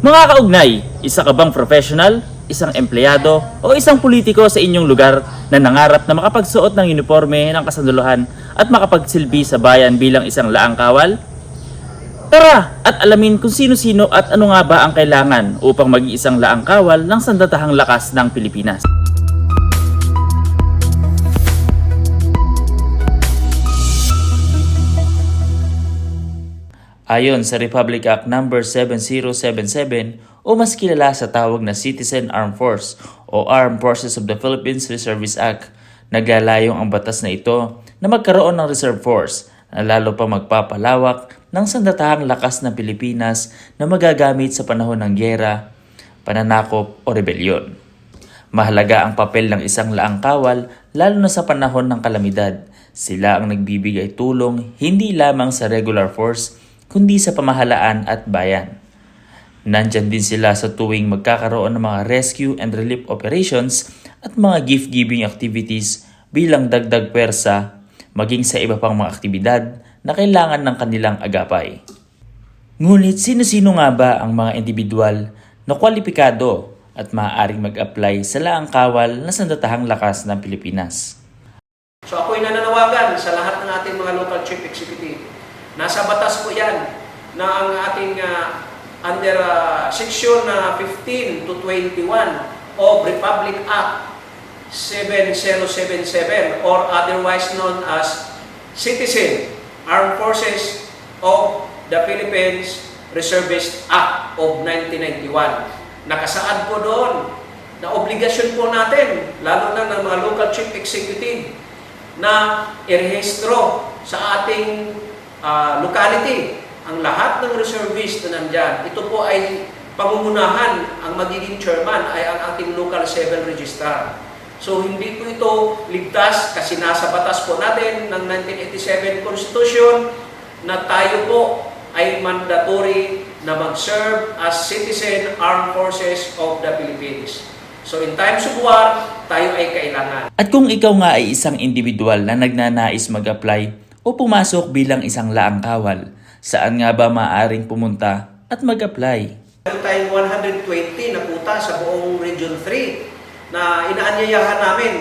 Mga kaugnay, isa ka bang professional, isang empleyado, o isang politiko sa inyong lugar na nangarap na makapagsuot ng uniforme ng kasanduluhan at makapagsilbi sa bayan bilang isang laang kawal? Tara at alamin kung sino-sino at ano nga ba ang kailangan upang maging isang laang kawal ng sandatahang lakas ng Pilipinas. Ayon sa Republic Act No. 7077 o mas kilala sa tawag na Citizen Armed Force o Armed Forces of the Philippines Reservist Act, naglalayong ang batas na ito na magkaroon ng reserve force na lalo pa magpapalawak ng sandatahang lakas ng Pilipinas na magagamit sa panahon ng gyera, pananakop o rebelyon. Mahalaga ang papel ng isang laang kawal lalo na sa panahon ng kalamidad. Sila ang nagbibigay tulong hindi lamang sa regular force kundi sa pamahalaan at bayan. Nandyan din sila sa tuwing magkakaroon ng mga rescue and relief operations at mga gift-giving activities bilang dagdag pwersa maging sa iba pang mga aktibidad na kailangan ng kanilang agapay. Ngunit sino-sino nga ba ang mga individual na kwalipikado at maaaring mag-apply sa laang kawal na sandatahang lakas ng Pilipinas? So ako'y nananawagan sa lahat ng ating mga local chief executive. Nasa batas po yan na ang ating ah, under ah, section na 15 to 21 of Republic Act 7077 or otherwise known as Citizen Armed Forces of the Philippines Reservist Act of 1991. Nakasaad po doon na obligasyon po natin, lalo na ng mga local chief executive, na irehistro sa ating ah, locality ang lahat ng reservist na nandyan. Ito po ay pangungunahan, ang magiging chairman ay ang ating local civil registrar. So hindi po ito ligtas kasi nasa batas po natin ng 1987 Constitution na tayo po ay mandatory na mag-serve as citizen armed forces of the Philippines. So in times of war, tayo ay kailangan. At kung ikaw nga ay isang individual na nagnanais mag-apply o pumasok bilang isang laang kawal, saan nga ba maaaring pumunta at mag-apply? Meron tayong 120 na puta sa buong Region 3 na inaanyayahan namin.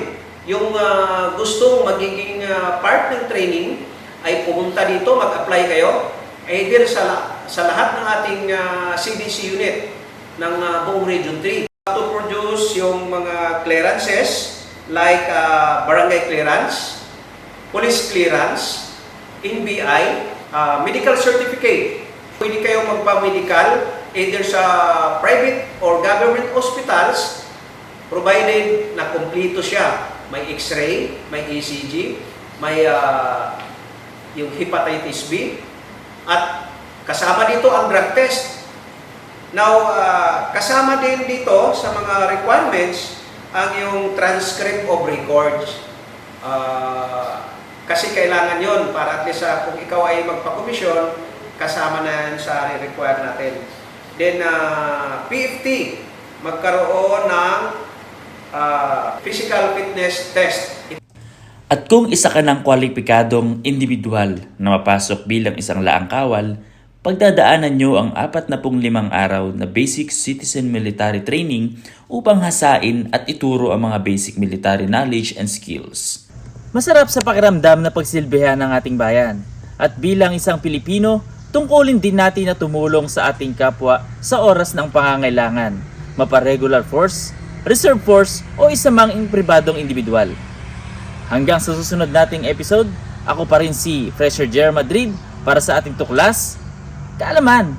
Yung ah, gustong magiging ah, part ng training ay pumunta dito, mag-apply kayo. Either sa, la- sa lahat ng ating ah, CDC unit ng ah, buong Region 3. To produce yung mga clearances like ah, barangay clearance, police clearance, NBI, ah, medical certificate. Pwede kayong magpa-medical either sa private or government hospitals provided na kumpleto siya. May x-ray, may ECG, may ah, yung hepatitis B, at kasama dito ang drug test. Now, ah, kasama din dito sa mga requirements ang yung transcript of records. Ah, kasi kailangan yon para at least ah, kung ikaw ay magpa-commission, kasama na yan sa require natin. Then, ah, PFT, magkaroon ng ah, physical fitness test. At kung isa ka ng kwalipikadong individual na mapasok bilang isang laang kawal, pagdadaanan nyo ang 45 araw na Basic Citizen Military Training upang hasain at ituro ang mga basic military knowledge and skills. Masarap sa pakiramdam na pagsilbihan ng ating bayan. At bilang isang Pilipino, tungkulin din natin na tumulong sa ating kapwa sa oras ng pangangailangan, mapa-regular force, reserve force o isa mang pribadong individual. Hanggang sa susunod nating episode, ako pa rin si Fresher Jer Madrid para sa ating tuklas, Kaalaman,